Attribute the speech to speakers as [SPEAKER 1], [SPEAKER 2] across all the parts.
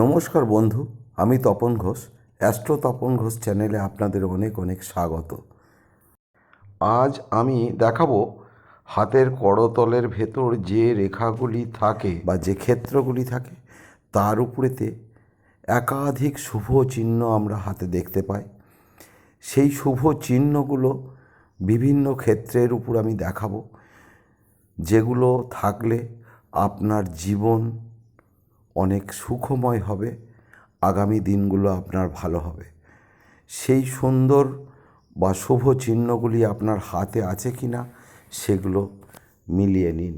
[SPEAKER 1] নমস্কার বন্ধু, আমি তপন ঘোষ, অ্যাস্ট্রো তপন ঘোষ চ্যানেলে আপনাদের অনেক অনেক স্বাগত। আজ আমি দেখাবো হাতের করতলের ভেতর যে রেখাগুলি থাকে বা যে ক্ষেত্রগুলি থাকে, তার উপরেতে একাধিক শুভ চিহ্ন আমরা হাতে দেখতে পাই। সেই শুভ চিহ্নগুলো বিভিন্ন ক্ষেত্রের উপর আমি দেখাবো, যেগুলো থাকলে আপনার জীবন অনেক সুখময় হবে, আগামী দিনগুলো আপনার ভালো হবে। সেই সুন্দর বা শুভ চিহ্নগুলি আপনার হাতে আছে কি না, সেগুলো মিলিয়ে নিন।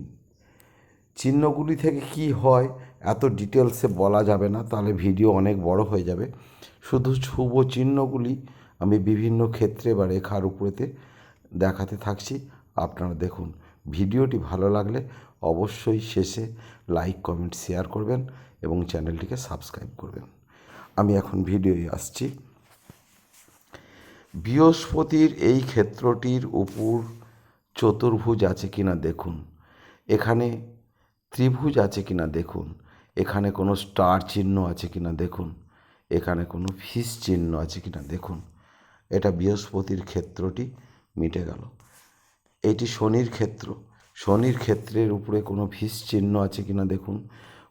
[SPEAKER 1] চিহ্নগুলি থেকে কি হয়, এত ডিটেলসে বলা যাবে না, তাহলে ভিডিও অনেক বড় হয়ে যাবে। শুধু শুভ চিহ্নগুলি আমি বিভিন্ন ক্ষেত্রে বা রেখার উপরেতে দেখাতে থাকছি। আপনারা দেখুন, ভিডিওটি ভালো লাগলে অবশ্যই শেষে লাইক কমেন্ট শেয়ার করবেন এবং চ্যানেলটিকে সাবস্ক্রাইব করবেন। আমি এখন ভিডিওয়ে আসছি। বৃহস্পতির এই ক্ষেত্রটির উপর চতুর্ভুজ আছে কিনা দেখুন। এখানে ত্রিভুজ আছে কিনা দেখুন। এখানে কোনো স্টার চিহ্ন আছে কিনা দেখুন। এখানে কোনো ফিস চিহ্ন আছে কিনা দেখুন। এটা বৃহস্পতির ক্ষেত্রটি মিটে গেল। এটি শনির ক্ষেত্র। শনির ক্ষেত্রের উপরে কোনো ফিস চিহ্ন আছে কিনা দেখুন,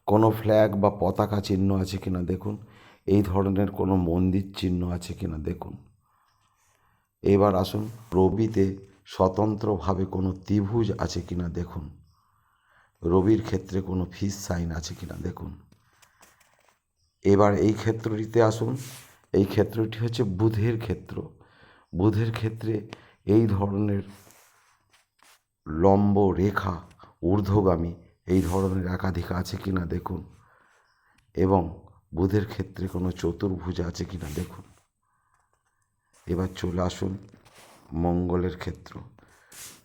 [SPEAKER 1] কোনো ফ্ল্যাগ বা পতাকা চিহ্ন আছে কিনা দেখুন, এই ধরনের কোনো মন্দির চিহ্ন আছে কিনা দেখুন। এবার আসুন, রবিতে স্বতন্ত্রভাবে কোনো ত্রিভুজ আছে কিনা দেখুন। রবির ক্ষেত্রে কোনো ফিস সাইন আছে কিনা দেখুন। এবার এই ক্ষেত্রটিতে আসুন, এই ক্ষেত্রটি হচ্ছে বুধের ক্ষেত্র। বুধের ক্ষেত্রে এই ধরনের লম্ব রেখা, ঊর্ধ্বগামী, এই ধরনের একাধিক আছে কি না দেখুন। এবং বুধের ক্ষেত্রে কোনো চতুর্ভুজ আছে কি না দেখুন। এবার চলে আসুন মঙ্গলের ক্ষেত্র।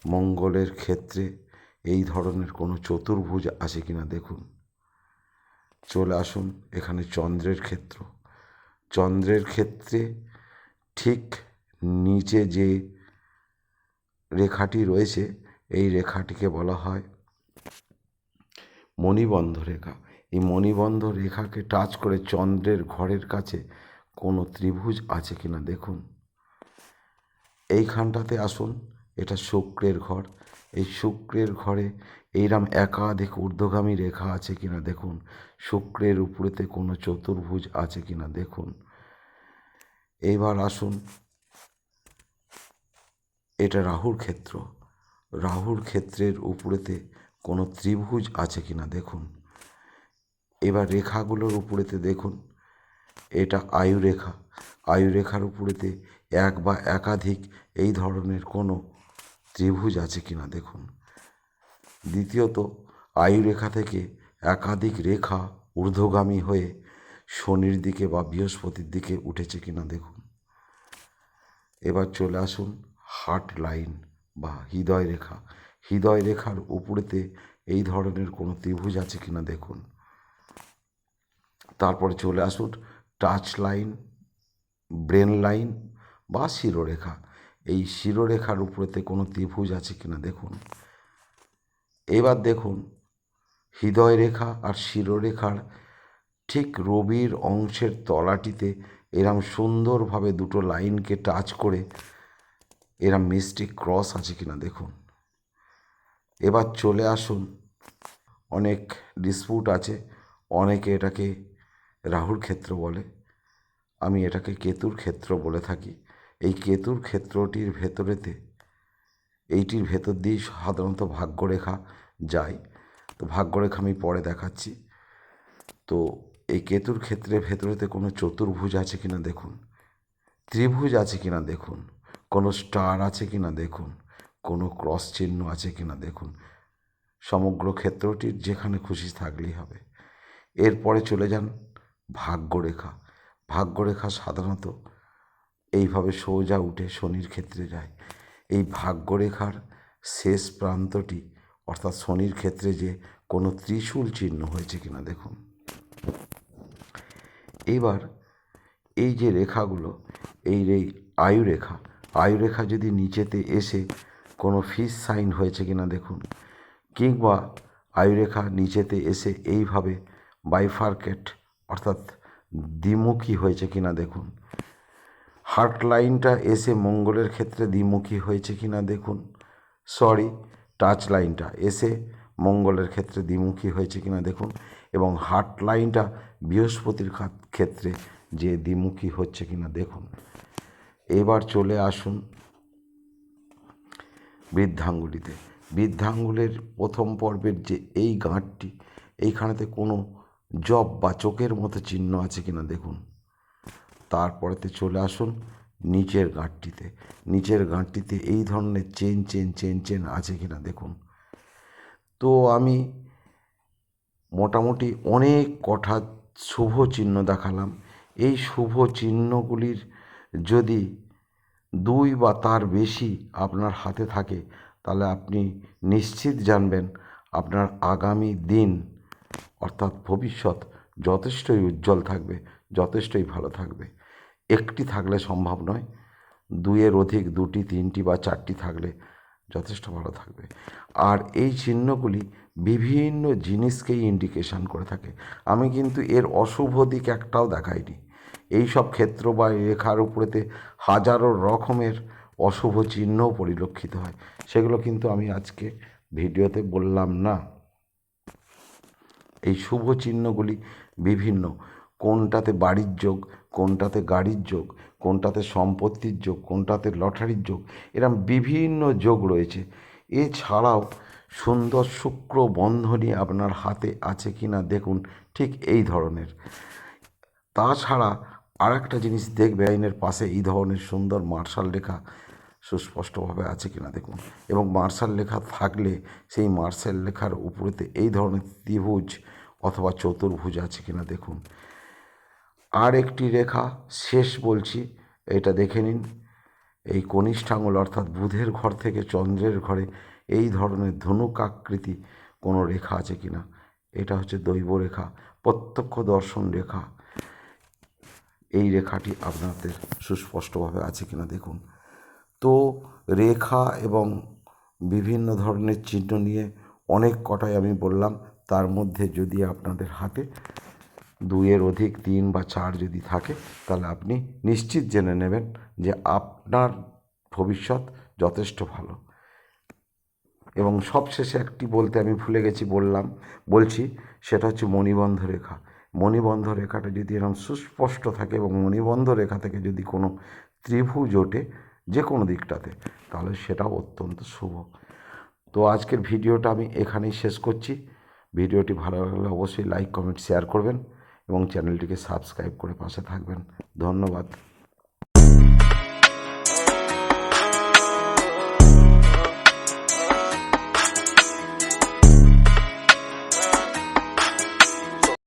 [SPEAKER 1] মঙ্গলের ক্ষেত্রে এই ধরনের কোনো চতুর্ভুজ আছে কি না দেখুন। চলে আসুন এখানে চন্দ্রের ক্ষেত্র। চন্দ্রের ক্ষেত্রে ঠিক নিচে যে রেখাটি রয়েছে এই রেখাটিকে বলা হয় মণিবন্ধ রেখা এই মণিবন্ধ রেখাকে টাচ করে চন্দ্রের ঘরের কাছে কোনো ত্রিভুজ আছে কি না দেখুন। এইখানটাতে আসুন, এটা শুক্রের ঘর। এই শুক্রের ঘরে এইরাম একাধিক ঊর্ধ্বগামী রেখা আছে কিনা দেখুন। শুক্রের উপরেতে কোনো চতুর্ভুজ আছে কিনা দেখুন। এইবার আসুন, এটা রাহুর ক্ষেত্র। রাহুর ক্ষেত্রের উপরেতে কোনো ত্রিভুজ আছে কি না দেখুন। এবার রেখাগুলোর উপরেতে দেখুন। এটা আয়ুরেখা। আয়ুরেখার উপরেতে এক বা একাধিক এই ধরনের কোনো ত্রিভুজ আছে কি না দেখুন। দ্বিতীয়ত, আয়ুরেখা থেকে একাধিক রেখা ঊর্ধ্বগামী হয়ে শনির দিকে বা বৃহস্পতির দিকে উঠেছে কিনা দেখুন। এবার চলে আসুন হার্ট লাইন। বা হৃদয় রেখা হৃদয় রেখার উপরেতে এই ধরনের কোনো ত্রিভুজ আছে কিনা দেখুন। তারপরে চলে আসুন টাচ লাইন ব্রেন লাইন বা শিরোরেখা। এই শিরোরেখার উপরেতে কোনো ত্রিভুজ আছে কিনা দেখুন। এবার দেখুন হৃদয় রেখা আর শিরোরেখার ঠিক রবির অংশের তলাটিতে এরম সুন্দরভাবে দুটো লাইনকে টাচ করে এরম মিষ্টি ক্রস আছে কিনা দেখুন। এবার চলে আসুন, অনেক ডিসপুট আছে, অনেকে এটাকে রাহুর ক্ষেত্র বলে, আমি এটাকে কেতুর ক্ষেত্র বলে থাকি। এই কেতুর ক্ষেত্রটির ভেতরেতে, এইটির ভেতর দিয়েই সাধারণত ভাগ্যরেখা যায়। তো ভাগ্যরেখা আমি পরে দেখাচ্ছি। তো এই কেতুর ক্ষেত্রে ভেতরেতে কোনো চতুর্ভুজ আছে কিনা দেখুন। ত্রিভুজ আছে কিনা দেখুন। কোনো স্টার আছে কি না দেখুন, কোনো ক্রস চিহ্ন আছে কি না দেখুন। সমগ্র ক্ষেত্রটির যেখানে খুশি থাকলেই হবে। এরপরে চলে যান ভাগ্যরেখা। ভাগ্যরেখা সাধারণত এইভাবে সোজা উঠে শনির ক্ষেত্রে যায়। এই ভাগ্যরেখার শেষ প্রান্তটি, অর্থাৎ শনির ক্ষেত্রে যে কোনো ত্রিশূল চিহ্ন হয়েছে কিনা দেখুন। এইবার এই যে রেখাগুলো, এই রে আয়ুরেখা আয়ুরেখা যদি নিচেতে এসে কোনো ফিস সাইন হয়েছে কিনা দেখুন, কিংবা আয়ুরেখা নিচেতে এসে এইভাবে বাইফার্কেট, অর্থাৎ দ্বিমুখী হয়েছে কিনা দেখুন, হার্ট লাইনটা এসে মঙ্গলের ক্ষেত্রে দ্বিমুখী হয়েছে কিনা দেখুন, সরি, টাচ লাইনটা এসে মঙ্গলের ক্ষেত্রে দ্বিমুখী হয়েছে কিনা দেখুন, এবং হার্ট লাইনটা বৃহস্পতির ক্ষেত্রে যে দ্বিমুখী হচ্ছে কিনা দেখুন। এবার চলে আসুন বৃদ্ধাঙ্গুলিতে। বৃদ্ধাঙ্গুলের প্রথম পর্বের যে এই গাঁটটি, এইখানেতে কোনো জব বা চোখের মতো চিহ্ন আছে কিনা দেখুন। তারপরেতে চলে আসুন নিচের গাঁটটিতে। নিচের গাঁটটিতে এই ধরনের চেন চেন চেন চেন আছে কিনা দেখুন। তো আমি মোটামুটি অনেক কটা শুভ চিহ্ন দেখালাম। এই শুভ চিহ্নগুলির যদি দুই বা তার বেশি আপনার হাতে থাকে, তাহলে আপনি নিশ্চিত জানবেন আপনার আগামী দিন, অর্থাৎ ভবিষ্যৎ, যথেষ্টই উজ্জ্বল থাকবে, যথেষ্টই ভালো থাকবে। একটি থাকলে সম্ভব নয়, দুইয়ের অধিক, দুটি, তিনটি বা চারটি থাকলে যথেষ্ট ভালো থাকবে। আর এই চিহ্নগুলি বিভিন্ন জিনিসকেই ইন্ডিকেশন করে থাকে। আমি কিন্তু এর অশুভ দিক একটাও দেখাইনি। এই সব ক্ষেত্র বা রেখার উপরেতে হাজারো রকমের অশুভ চিহ্নও পরিলক্ষিত হয়। সেগুলো কিন্তু আমি আজকে ভিডিওতে বললাম না। এই শুভ চিহ্নগুলি বিভিন্ন। কোনটাতে বাড়ির যোগ, কোনটাতে গাড়ির যোগ, কোনটাতে সম্পত্তির যোগ, কোনটাতে লটারির যোগ, এরম বিভিন্ন যোগ রয়েছে। এছাড়াও সুন্দর শুক্র বন্ধনী আপনার হাতে আছে কি না দেখুন, ঠিক এই ধরনের। তাছাড়া আর একটা জিনিস দেখবে আইনের পাশে এই ধরনের সুন্দর মার্শাল লেখা সুস্পষ্টভাবে আছে কিনা দেখুন। এবং মার্শাল লেখা থাকলে সেই মার্শাল লেখার উপরেতে এই ধরনের ত্রিভুজ অথবা চতুর্ভুজ আছে কিনা দেখুন। আর একটি রেখা শেষ বলছি, এটা দেখে নিন। এই কনিষ্ঠাঙ্গুল অর্থাৎ বুধের ঘর থেকে চন্দ্রের ঘরে এই ধরনের ধনুক আকৃতি কোনো রেখা আছে কিনা? এটা হচ্ছে দৈব রেখা প্রত্যক্ষ দর্শন রেখা। এই রেখাটি আপনাদের সুস্পষ্টভাবে আছে কিনা দেখুন। তো রেখা এবং বিভিন্ন ধরনের চিহ্ন নিয়ে অনেক কটাই আমি বললাম। তার মধ্যে যদি আপনাদের হাতে দুইয়ের অধিক, তিন বা চার যদি থাকে, তাহলে আপনি নিশ্চিত জেনে নেবেন যে আপনার ভবিষ্যৎ যথেষ্ট ভালো। এবং সবশেষে একটি বলতে আমি ভুলে গেছি বললাম, বলছি, সেটা হচ্ছে মণিবন্ধ রেখা। মণিবন্ধ রেখাটা যদি এরকম সুস্পষ্ট থাকে এবং মণিবন্ধ রেখা থেকে যদি কোনো ত্রিভুজ ওঠে যে কোনো দিকটাতে, তাহলে সেটাও অত্যন্ত শুভ। তো আজকের ভিডিওটা আমি এখানেই শেষ করছি। ভিডিওটি ভালো লাগলে অবশ্যই লাইক, কমেন্ট, শেয়ার করবেন এবং চ্যানেলটিকে সাবস্ক্রাইব করে পাশে থাকবেন। ধন্যবাদ।